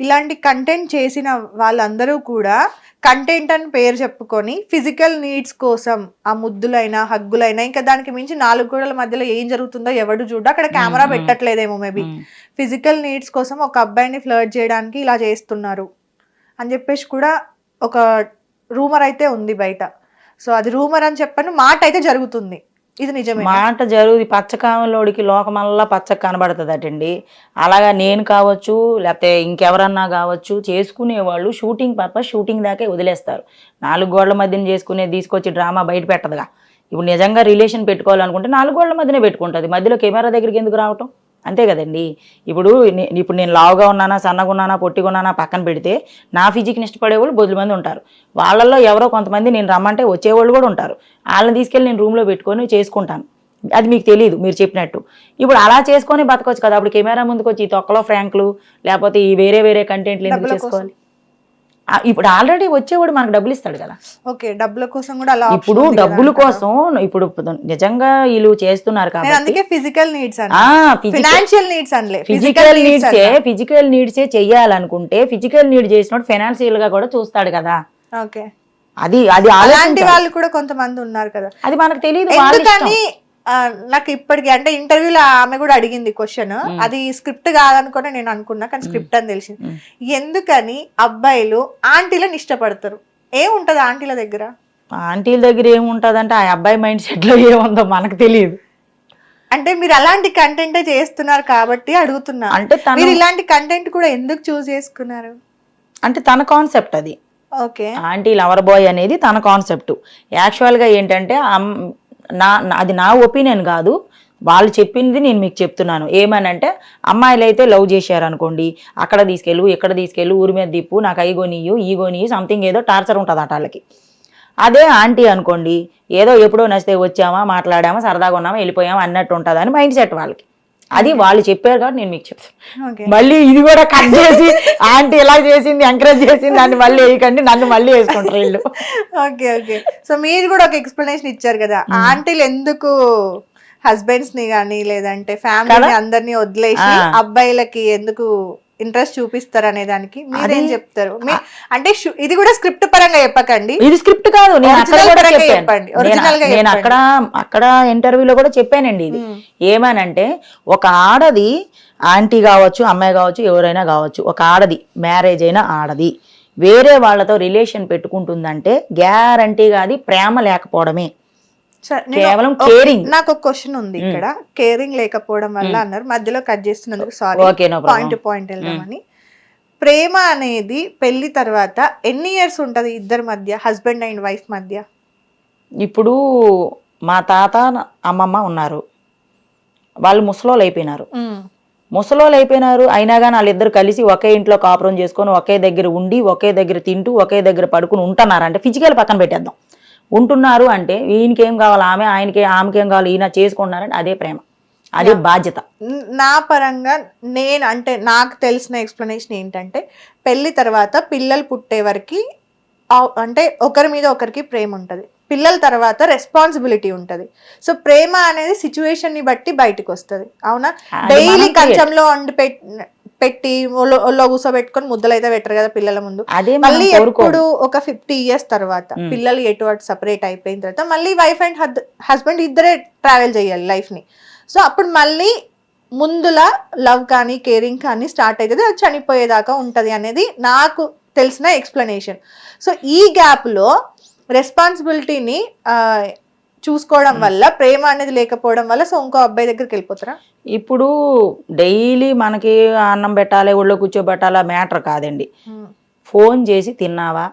ఇలాంటి కంటెంట్ చేసిన వాళ్ళందరూ కూడా కంటెంట్ అని పేరు చెప్పుకొని ఫిజికల్ నీడ్స్ కోసం ఆ ముద్దులైనా హగ్గులైనా ఇంకా దానికి మించి నాలుగు గోడల మధ్యలో ఏం జరుగుతుందో ఎవడు చూడ అక్కడ కెమెరా. పెట్టట్లేదేమో మేబీ. ఫిజికల్ నీడ్స్ కోసం ఒక అబ్బాయిని ఫ్లర్ట్ చేయడానికి ఇలా చేస్తున్నారు. అని చెప్పేసి కూడా ఒక రూమర్ అయితే ఉంది బయట. సో అది రూమర్ అని చెప్పను మాట అయితే జరుగుతుంది. ఇది నిజమే. మాట జరుగు పచ్చకామలోడికి లోకమల్లా పచ్చ కనబడుతుందటండి. అలాగా నేను కావచ్చు లేకపోతే ఇంకెవరన్నా కావచ్చు చేసుకునేవాళ్ళు షూటింగ్ పర్పస్ షూటింగ్ దాకే వదిలేస్తారు. నాలుగు గోడల మధ్యన చేసుకునే తీసుకొచ్చి డ్రామా బయట పెట్టదుగా. ఇప్పుడు నిజంగా రిలేషన్ పెట్టుకోవాలనుకుంటే నాలుగు గోడల మధ్యనే పెట్టుకుంటుంది. మధ్యలో కెమెరా దగ్గరికి ఎందుకు రావటం? అంతే కదండి. ఇప్పుడు ఇప్పుడు నేను లావుగా ఉన్నానా సన్నగా ఉన్నానా పొట్టిగా ఉన్నానా పక్కన పెడితే నా ఫిజిక్ని ఇష్టపడే వాళ్ళు బొద్దు మంది ఉంటారు. వాళ్ళల్లో ఎవరో కొంతమంది నేను రమ్మంటే వచ్చేవాళ్ళు కూడా ఉంటారు. వాళ్ళని తీసుకెళ్ళి నేను రూమ్లో పెట్టుకొని చేసుకుంటాను. అది మీకు తెలియదు మీరు చెప్పినట్టు. ఇప్పుడు అలా చేసుకొని బతకొచ్చు కదా. అప్పుడు కెమెరా ముందుకు వచ్చి ఈ తొక్కలో ఫ్రాంక్లు లేకపోతే ఈ వేరే వేరే కంటెంట్లు ఎందుకు. చేసుకోవాలి? ఇప్పుడు ఆల్రెడీ వచ్చేవాడు మనకు డబ్బులు ఇస్తాడు కదా. ఓకే డబ్బుల కోసం కూడా అలా ఇప్పుడు డబ్బుల? కోసం ఇప్పుడు నిజంగా వీళ్ళు చేస్తున్నారు కాబట్టి physical needs financial needs physical నీడ్సే physical నీడ్సే చెయ్యాలనుకుంటే ఫిజికల్ నీడ్ చేసినప్పుడు ఫైనాన్షియల్గా కూడా చూస్తాడు కదా. ఓకే. అది అది అలాంటి. వాళ్ళు కూడా కొంతమంది ఉన్నారు కదా. అది మనకు తెలియదు నాకు ఇప్పటికి అంటే ఇంటర్వ్యూలో ఆమె కూడా అడిగింది క్వశ్చన్ అది స్క్రిప్ట్ కాదనుకుని నేను అనుకున్నా కానీ స్క్రిప్ట్ అని తెలిసింది. ఎందుకని అబ్బాయిలు ఆంటీలను ఇష్టపడతారు? ఏముంటది ఆంటీల దగ్గర? ఆంటీల దగ్గర ఏముంటదంటే ఆ అబ్బాయి మైండ్ సెట్లో ఏముందో మనకు తెలియదు. అంటే మీరు అలాంటి కంటెంట్ చేస్తున్నారు కాబట్టి అడుగుతున్నా. అంటే మీరు ఇలాంటి కంటెంట్ కూడా ఎందుకు చూస్ చేసుకున్నారు? అంటే తన కాన్సెప్ట్ అది. ఓకే. ఆంటీ లవర్ బాయ్ అనేది తన కాన్సెప్ట్ యాక్చువల్గా ఏంటంటే నా అది నా ఒపీనియన్ కాదు. వాళ్ళు చెప్పింది నేను మీకు చెప్తున్నాను. ఏమనంటే అమ్మాయిలు అయితే లవ్ చేశారనుకోండి అక్కడ తీసుకెళ్ళు ఇక్కడ తీసుకెళ్ళు ఊరి మీద దిప్పు నాకు అయి కొనియు ఈ కొనియు సంథింగ్ ఏదో టార్చర్ ఉంటుంది అట వాళ్ళకి. అదే ఆంటీ అనుకోండి ఏదో ఎప్పుడో నచ్చితే వచ్చామా మాట్లాడామా సరదాగా ఉన్నామా వెళ్ళిపోయామా అన్నట్టు ఉంటుంది మైండ్ సెట్ వాళ్ళకి. అది వాళ్ళు చెప్పారు కాబట్టి నేను మీకు చెప్తాను. మళ్ళీ ఇది కూడా కట్ చేసి ఆంటీ ఇలా చేసింది ఎంకరేజ్ చేసింది దాన్ని మళ్ళీ వేయకండి నన్ను మళ్ళీ వేసుకుంటారు వీళ్ళు. Okay okay. సో మీరు కూడా ఒక ఎక్స్ప్లెనేషన్ ఇచ్చారు కదా ఆంటీలు ఎందుకు హస్బెండ్స్ని గానీ లేదంటే ఫ్యామిలీ అందరినీ వదిలేసి. అబ్బాయిలకి ఎందుకు ఇంట్రెస్ట్ చూపిస్తారు అనే దానికి మీరేం చెప్తారు? అంటే ఇది కూడా స్క్రిప్ట్ పరంగా చెప్పకండి. ఇది స్క్రిప్ట్ కాదు నేను అక్కడ కూడా చెప్పండి. నేను-. అక్కడ అక్కడ ఇంటర్వ్యూలో కూడా చెప్పానండి ఇది. మ్మ్. ఏమనంటే ఒక ఆడది ఆంటీ కావచ్చు అమ్మాయి కావచ్చు ఎవరైనా కావచ్చు ఒక ఆడది మ్యారేజ్ అయిన ఆడది వేరే వాళ్ళతో రిలేషన్ పెట్టుకుంటుందంటే గ్యారంటీగా అది ప్రేమ లేకపోవడమే. కేవలం కేరింగ్ నాకు ఒక క్వశ్చన్ ఉంది ఇక్కడ. కేరింగ్ లేకపోవడం వల్ల అన్నారు. మధ్యలో కట్ చేస్తున్నందుకు సారీ పాయింట్ పాయింట్ వెళ్దామని. ప్రేమ అనేది పెళ్ళి తర్వాత ఎన్ని ఇయర్స్ ఉంటది ఇద్దరి మధ్య హస్బెండ్ అండ్ వైఫ్ మధ్య? ఇప్పుడు మా తాత అమ్మమ్మ ఉన్నారు. వాళ్ళు ముసలోళ్ళు అయిపోయినారు. ముసలోళ్ళు అయిపోయినారు. అయినా కానీ వాళ్ళిద్దరు కలిసి ఒకే ఇంట్లో కాపురం చేసుకొని ఒకే దగ్గర ఉండి ఒకే దగ్గర తింటూ ఒకే దగ్గర పడుకుని ఉంటున్నారు అంటే ఫిజికల్ పక్కన పెట్టేద్దాం. ఉంటున్నారు అంటే ఈయనకేం కావాలి? ఆమె ఆయనకే ఆమెకేం కావాలి? ఈయన చేసుకుంటున్నారంటే అదే ప్రేమ. అదే బాధ్యత. న- పరంగా నేను అంటే నాకు తెలిసిన ఎక్స్ప్లెనేషన్ ఏంటంటే పెళ్ళి తర్వాత పిల్లలు పుట్టే వరకు అంటే ఒకరి మీద ఒకరికి ప్రేమ ఉంటుంది. పిల్లల తర్వాత రెస్పాన్సిబిలిటీ ఉంటుంది. సో ప్రేమ అనేది సిచ్యువేషన్ని బట్టి బయటకు వస్తుంది అవునా డైలీ కంచంలో వండి పెట్- పెట్టి ఒళ్ళో- కూర్చోబెట్టుకొని ముద్దలు అయితే పెట్టరు కదా పిల్లల ముందు. మళ్ళీ ఎప్పుడు ఒక ఫిఫ్టీ ఇయర్స్ తర్వాత. పిల్లలు ఎటు అటు సపరేట్ అయిపోయిన తర్వాత మళ్ళీ వైఫ్ అండ్ హస్బెండ్ ఇద్దరే ట్రావెల్ చేయాలి లైఫ్ని. సో అప్పుడు మళ్ళీ ముందులా లవ్ కానీ కేరింగ్ కానీ స్టార్ట్ అవుతుంది అది చనిపోయేదాకా ఉంటది అనేది నాకు తెలిసిన ఎక్స్ప్లెనేషన్. సో ఈ గ్యాప్లో రెస్పాన్సిబిలిటీని చూసుకోవడం వల్ల ప్రేమ అనేది లేకపోవడం వల్ల సో ఇంకో అబ్బాయి దగ్గరికి వెళ్ళిపోతారా? ఇప్పుడు డైలీ మనకి అన్నం పెట్టాలి ఒళ్ళో కూర్చోబెట్టాలా మ్యాటర్ కాదండి. ఫోన్ చేసి తిన్నావా?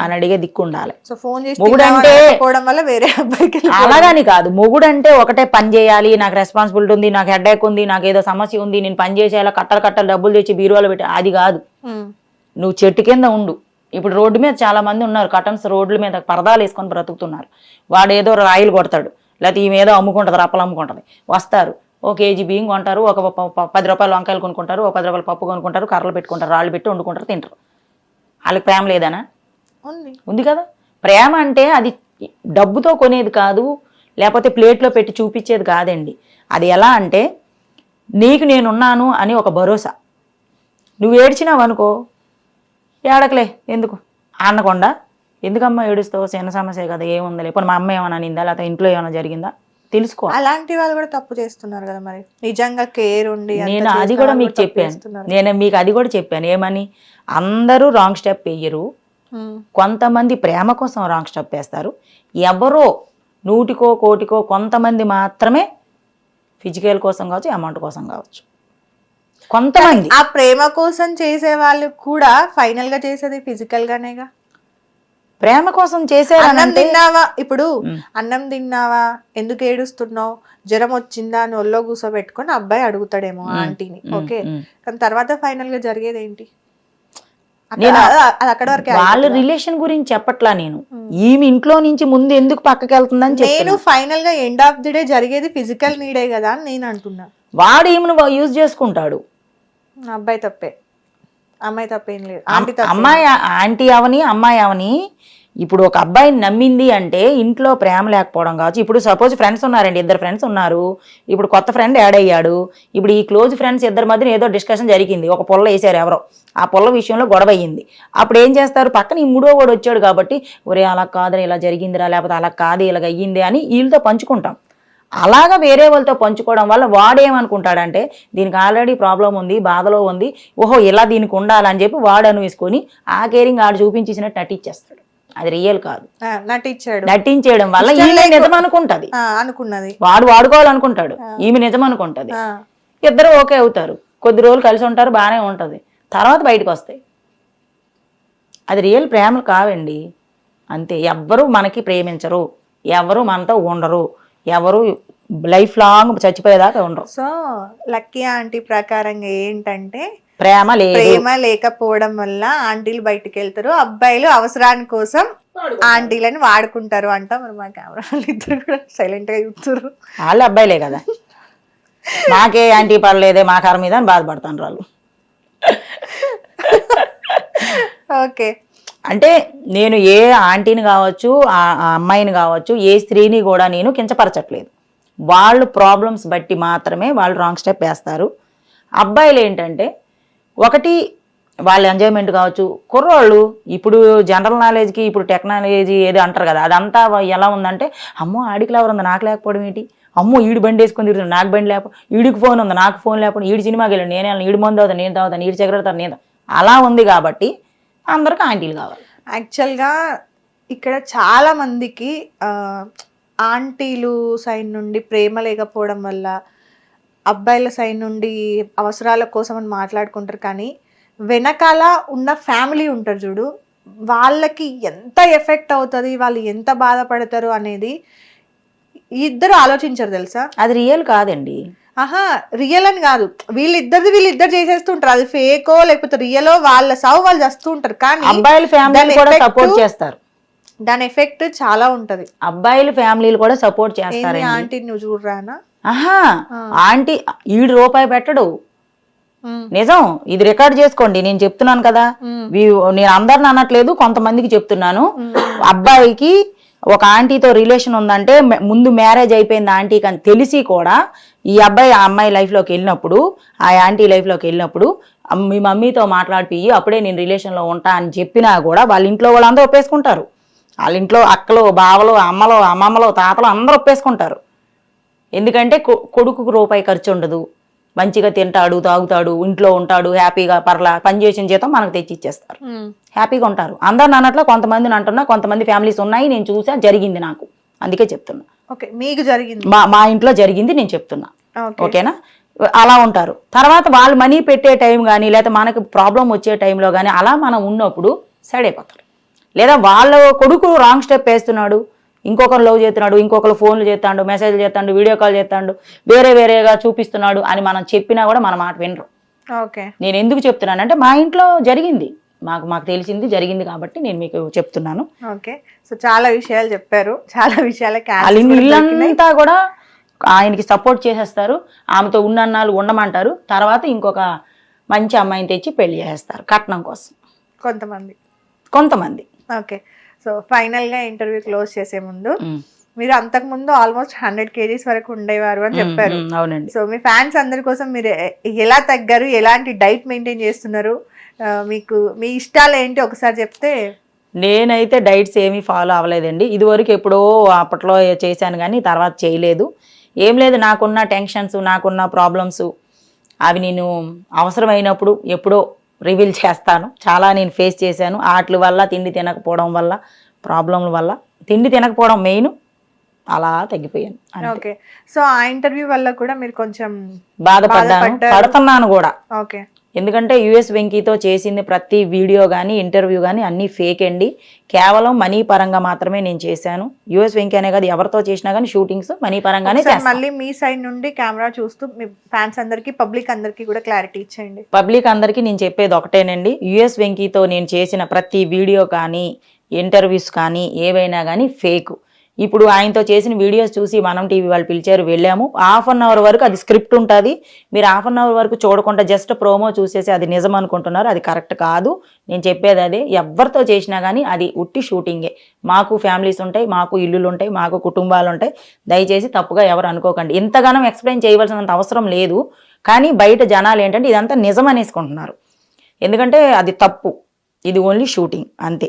అని అడిగే దిక్కు ఉండాలి సో ఫోన్ చేసి మొగుడంటే- వల్ల వేరే అబ్బాయికి. అలాగని కాదు. మొగుడు అంటే ఒకటే పని చేయాలి నాకు రెస్పాన్సిబిలిటీ ఉంది నాకు హెడ్ఏక్ ఉంది నాకు ఏదో సమస్య ఉంది నేను పని చేసేయాలా కట్టలు కట్టలు డబ్బులు తెచ్చి బీరువాలో పెట్టి అది కాదు. నువ్వు చెట్టు కింద ఉండు. ఇప్పుడు రోడ్డు మీద చాలా మంది ఉన్నారు. కటన్స్ రోడ్ల మీద పరదాలు వేసుకొని బ్రతుకుతున్నారు. వాడు ఏదో రాయిలు కొడతాడు. లేకపోతే ఈమె ఏదో అమ్ముకుంటుంది రప్పలు అమ్ముకుంటుంది. వస్తారు. ఓ కేజీ బియ్యం కొంటారు ఒక పది రూపాయలు వంకాయలు కొనుక్కుంటారు ఒక పది రూపాయలు పప్పు కొనుక్కుంటారు కర్రలు పెట్టుకుంటారు రాళ్ళు పెట్టి వండుకుంటారు తింటారు. వాళ్ళకి ప్రేమ లేదనా? ఉంది. ఉంది కదా? ప్రేమ అంటే అది డబ్బుతో కొనేది కాదు లేకపోతే ప్లేట్లో పెట్టి చూపించేది కాదండి. అది ఎలా అంటే నీకు నేనున్నాను అని ఒక భరోసా. నువ్వు ఏడ్చినావు అనుకో ఏడకలే ఎందుకు? అనకుండా ఎందుకమ్మా ఏడుస్తావు? చిన్న సమస్య కదా ఏముందిలే. ఇప్పుడు మా అమ్మ ఏమైనా నిందా లేకపోతే ఇంట్లో ఏమైనా జరిగిందా? తెలుసుకో. అలాంటి వాళ్ళు కూడా తప్పు చేస్తున్నారు కదా మరి. నిజంగా కేర్ ఉండి నేను అది కూడా మీకు చెప్పాను. నేను మీకు అది కూడా చెప్పాను. ఏమని? అందరూ రాంగ్ స్టెప్ వేయరు. కొంతమంది ప్రేమ కోసం రాంగ్ స్టెప్ వేస్తారు. ఎవరో నూటికో కోటికో కొంతమంది మాత్రమే ఫిజికల్ కోసం కావచ్చు అమౌంట్ కోసం కావచ్చు. కొంతమంది. ఆ ప్రేమ కోసం చేసే వాళ్ళు కూడా ఫైనల్గా చేసేది ఫిజికల్ గానేగా? ప్రేమ కోసం అన్నం చేశారనంటే తిన్నావా? ఇప్పుడు. అన్నం తిన్నావా? ఎందుకు ఏడుస్తున్నావు? జ్వరం వచ్చిందా? అని ఒళ్ళో కూర్చోబెట్టుకొని అబ్బాయి అడుగుతాడేమో ఆంటీని. ఓకే. కానీ తర్వాత ఫైనల్గా జరిగేది ఏంటి అక్కడ- నేను- వరకే వాళ్ళ? రిలేషన్ గురించి చెప్పట్లా నేను. ఈమె ఇంట్లో నుంచి ముందు ఎందుకు పక్కకి వెళ్తుందని నేను ఫైనల్గా ఎండ్ ఆఫ్ ది డే జరిగేది ఫిజికల్ నీడే కదా అని నేను అంటున్నా. వాడు ఈమెను యూజ్ చేసుకుంటాడు. అబ్బాయి తప్పే. అమ్మాయి తప్పేం లేదు. ఆంటీ అమ్మాయి ఆంటీ అవని అమ్మాయి అవని ఇప్పుడు ఒక అబ్బాయిని నమ్మింది అంటే ఇంట్లో ప్రేమ లేకపోవడం కావచ్చు. ఇప్పుడు సపోజ్ ఫ్రెండ్స్ ఉన్నారండి ఇద్దరు ఫ్రెండ్స్ ఉన్నారు. ఇప్పుడు కొత్త ఫ్రెండ్ యాడ్ అయ్యాడు. ఇప్పుడు ఈ క్లోజ్ ఫ్రెండ్స్ ఇద్దరి మధ్యన ఏదో డిస్కషన్ జరిగింది. ఒక పొల్ల వేసారు ఎవరో. ఆ పొల్ల విషయంలో గొడవ అయ్యింది. అప్పుడు ఏం చేస్తారు? పక్కన ఈ మూడో వాడు వచ్చాడు కాబట్టి ఒరే అలా కాదురా ఇలా జరిగిందిరా లేకపోతే అలా కాదు ఇలాగ అయ్యింది అని వీళ్ళతో పంచుకుంటాం. అలాగా వేరే వాళ్ళతో పంచుకోవడం వల్ల వాడేమనుకుంటాడంటే దీనికి ఆల్రెడీ ప్రాబ్లం ఉంది బాధలో ఉంది ఓహో ఇలా దీనికి ఉండాలని చెప్పి వాడు అనువేసుకొని ఆ కేరింగ్ ఆడు చూపించేసినట్టు నటించేస్తాడు. అది రియల్ కాదు. నటించాడు. నటించేయడం వల్ల ఈమె నిజం అనుకుంటది అనుకున్నది. వాడు వాడుకోవాలనుకుంటాడు. ఈమె నిజం అనుకుంటది ఇద్దరు ఓకే అవుతారు. కొద్ది రోజులు కలిసి ఉంటారు బాగానే ఉంటది. తర్వాత బయటకు వస్తాయి. అది రియల్ ప్రేమలు కావండి. అంతే. ఎవ్వరు మనకి ప్రేమించరు. ఎవరు మనతో ఉండరు. ఎవరు లైఫ్ లాంగ్ చచ్చిపోయేదాకా ఉండరు. సో లక్కీ ఆంటీ ప్రకారంగా ఏంటంటే ప్రేమ ప్రేమ లేకపోవడం వల్ల ఆంటీలు బయటికి వెళ్తారు. అబ్బాయిలు అవసరాని కోసం ఆంటీలని వాడుకుంటారు అంట. మరి మా కెమెరా వాళ్ళు ఇద్దరు కూడా సైలెంట్గా చూస్తారు వాళ్ళు అబ్బాయిలే కదా. నాకే యాంటీ పడలేదే మా కారు మీద అని బాధపడతాను వాళ్ళు. ఓకే. అంటే నేను ఏ ఆంటీని కావచ్చు ఆ అమ్మాయిని కావచ్చు ఏ స్త్రీని కూడా నేను కించపరచట్లేదు. వాళ్ళు ప్రాబ్లమ్స్ బట్టి మాత్రమే వాళ్ళు రాంగ్ స్టెప్ వేస్తారు. అబ్బాయిలు ఏంటంటే ఒకటి వాళ్ళ ఎంజాయ్మెంట్ కావచ్చు కుర్రోళ్ళు ఇప్పుడు జనరల్ నాలెడ్జ్కి ఇప్పుడు టెక్నాలజీ ఏది అంటారు కదా అదంతా ఎలా ఉందంటే అమ్మో ఆడికి ఎవరు ఉంది నాకు లేకపోవడం ఏంటి? అమ్మో ఈడు బండి వేసుకొని తిరుగుతుంది నాకు బండి లేకపో ఈడికి ఫోన్ ఉంది నాకు ఫోన్ లేకపోతే ఈడు సినిమాకి వెళ్ళాను నేను ఈడు మందు అవుతాను నేను తాగుతాను ఈడు చెగరతాను నేను అలా ఉంది కాబట్టి అందరికి ఆంటీలు కావాలి. యాక్చువల్గా ఇక్కడ చాలా మందికి ఆంటీలు సైడ్ నుండి ప్రేమ లేకపోవడం వల్ల అబ్బాయిల సైడ్ నుండి అవసరాల కోసం అని మాట్లాడుకుంటారు కానీ వెనకాల ఉన్న ఫ్యామిలీ ఉంటారు చూడు వాళ్ళకి ఎంత ఎఫెక్ట్ అవుతుంది వాళ్ళు ఎంత బాధపడతారు అనేది ఇద్దరు ఆలోచించరు తెలుసా? అది రియల్ కాదండి. ఆహా రియల్ అని కాదు. వీళ్ళిద్దరిది వీళ్ళిద్దరు చేసేస్తుంటారు. అది ఫేకో లేకపోతే రియలో వాళ్ళ సావు వాళ్ళు చేస్తూ ఉంటారు కానీ అబ్బాయిల ఫ్యామిలీలు దాని కూడా సపోర్ట్ చేస్తారు. దాని ఎఫెక్ట్ చాలా ఉంటది. అబ్బాయిల ఫ్యామిలీలు కూడా సపోర్ట్ ఏంది చేస్తారండి. ఆంటీ నువ్వు చూడరానా? ఆహా. ఆంటీ ఈడు రూపాయి పెట్టడు. నిజం ఇది రికార్డ్ చేసుకోండి. నేను చెప్తున్నాను కదా. నేను అందరిని అనట్లేదు కొంతమందికి చెప్తున్నాను. అబ్బాయికి ఒక ఆంటీతో రిలేషన్ ఉందంటే ముందు మ్యారేజ్ అయిపోయింది ఆంటీకి అని తెలిసి కూడా ఈ అబ్బాయి ఆ అమ్మాయి లైఫ్లోకి వెళ్ళినప్పుడు ఆ ఆంటీ లైఫ్లోకి వెళ్ళినప్పుడు మీ మమ్మీతో మాట్లాడిపి అప్పుడే నేను రిలేషన్లో ఉంటా అని చెప్పినా కూడా వాళ్ళ ఇంట్లో వాళ్ళందరూ ఒప్పేసుకుంటారు. వాళ్ళ ఇంట్లో అక్కలు బావలు అమ్మలు అమ్మమ్మలు తాతలు అందరూ ఒప్పేసుకుంటారు. ఎందుకంటే కొ- కొడుకుకు రూపాయి ఖర్చు ఉండదు. మంచిగా తింటాడు తాగుతాడు ఇంట్లో ఉంటాడు హ్యాపీగా పర్లా పని చేసిన జీతం మనకు తెచ్చి ఇచ్చేస్తారు. హ్యాపీగా ఉంటారు. అందరు అన్నట్లో కొంతమందిని అంటున్నా కొంతమంది ఫ్యామిలీస్ ఉన్నాయి నేను చూసా జరిగింది నాకు. అందుకే చెప్తున్నా. ఓకే మీకు జరిగింది. మా మా ఇంట్లో జరిగింది నేను చెప్తున్నా. ఓకే. ఓకేనా? అలా ఉంటారు. తర్వాత వాళ్ళు మనీ పెట్టే టైం కానీ లేదా మనకి ప్రాబ్లం వచ్చే టైంలో కానీ అలా మనం ఉన్నప్పుడు సైడ్ అయిపోతారు. లేదా వాళ్ళ కొడుకు రాంగ్ స్టెప్ వేస్తున్నాడు ఇంకొకరు లవ్ చేస్తున్నాడు ఇంకొకరు ఫోన్లు చేస్తాడు మెసేజ్లు చేస్తాడు వీడియో కాల్ చేస్తాడు వేరే వేరేగా చూపిస్తున్నాడు అని మనం చెప్పినా కూడా మన మాట వినరు. ఓకే. నేను ఎందుకు చెప్తున్నానంటే మా ఇంట్లో జరిగింది. మాకు మాకు తెలిసింది జరిగింది కాబట్టి నేను మీకు చెప్తున్నాను. ఓకే. సో చాలా విషయాలు చెప్పారు. చాలా దొరికినాయి. ఇల్లంతా కూడా ఆయనకి సపోర్ట్ చేసేస్తారు. ఆమెతో ఉన్నన్నాళ్ళు ఉండమంటారు. తర్వాత ఇంకొక మంచి అమ్మాయిని తెచ్చి పెళ్ళి చేస్తారు కట్నం కోసం. కొంతమంది. కొంతమంది. ఓకే. సో ఫైనల్గా ఇంటర్వ్యూ క్లోజ్ చేసే ముందు. మీరు అంతకు ముందు ఆల్మోస్ట్ హండ్రెడ్ కేజీస్ వరకు ఉండేవారు అని చెప్పారు. అవునండి. సో మీ ఫ్యాన్స్ అందరి కోసం మీరు ఎలా తగ్గారు? ఎలాంటి డైట్ మెయింటైన్ చేస్తున్నారు? మీకు మీ ఇష్టాలు ఏంటి? ఒకసారి చెప్తే. నేనైతే డైట్స్ ఏమీ ఫాలో అవ్వలేదండి. ఇదివరకు ఎప్పుడో అప్పట్లో చేశాను కానీ తర్వాత చేయలేదు. ఏం లేదు నాకున్న టెన్షన్స్ నాకున్న ప్రాబ్లమ్స్ అవి నేను అవసరమైనప్పుడు ఎప్పుడో రివీల్ చేస్తాను. చాలా నేను ఫేస్ చేశాను. వాటి వల్ల తిండి తినకపోవడం వల్ల ప్రాబ్లంల వల్ల. తిండి తినకపోవడం మెయిన్. అలా తగ్గిపోయాను. ఓకే. సో ఆ ఇంటర్వ్యూ వల్ల కూడా మీరు కొంచెం బాధపడ్డాను. పడుతున్నాను కూడా. ఓకే. ఎందుకంటే యుఎస్ వెంకీతో చేసింది ప్రతి వీడియో కానీ ఇంటర్వ్యూ కానీ అన్నీ ఫేక్ అండి. కేవలం మనీ పరంగా మాత్రమే నేను చేశాను. యుఎస్ వెంకీ అనే కాదు ఎవరితో చేసినా కానీ షూటింగ్స్ మనీ పరంగానే మళ్ళీ మీ సైడ్ నుండి కెమెరా చూస్తూ మీ ఫ్యాన్స్ అందరికి పబ్లిక్ అందరికి కూడా క్లారిటీ ఇచ్చేయండి. పబ్లిక్ అందరికీ నేను చెప్పేది ఒకటేనండి. యుఎస్ వెంకీతో నేను చేసిన ప్రతి వీడియో కానీ ఇంటర్వ్యూస్ కానీ ఏవైనా కానీ ఫేక్ ఇప్పుడు ఆయనతో చేసిన వీడియోస్ చూసి మనం టీవీ వాళ్ళు పిలిచారు వెళ్ళాము. హాఫ్ అన్ అవర్ వరకు అది స్క్రిప్ట్ ఉంటుంది. మీరు హాఫ్ అన్ అవర్ వరకు చూడకుండా జస్ట్ ప్రోమో చూసేసి అది నిజం అనుకుంటున్నారు అది కరెక్ట్ కాదు. నేను చెప్పేది అదే ఎవరితో చేసినా కానీ అది ఉట్టి షూటింగే మాకు ఫ్యామిలీస్ ఉంటాయి మాకు ఇల్లులు ఉంటాయి మాకు కుటుంబాలు ఉంటాయి. దయచేసి తప్పుగా ఎవరు అనుకోకండి. ఇంతగానం ఎక్స్ప్లెయిన్ చేయవలసినంత అవసరం లేదు. కానీ బయట జనాలు ఏంటంటే ఇదంతా నిజం అనేసుకుంటున్నారు. ఎందుకంటే అది తప్పు. ఇది ఓన్లీ షూటింగ్ అంతే.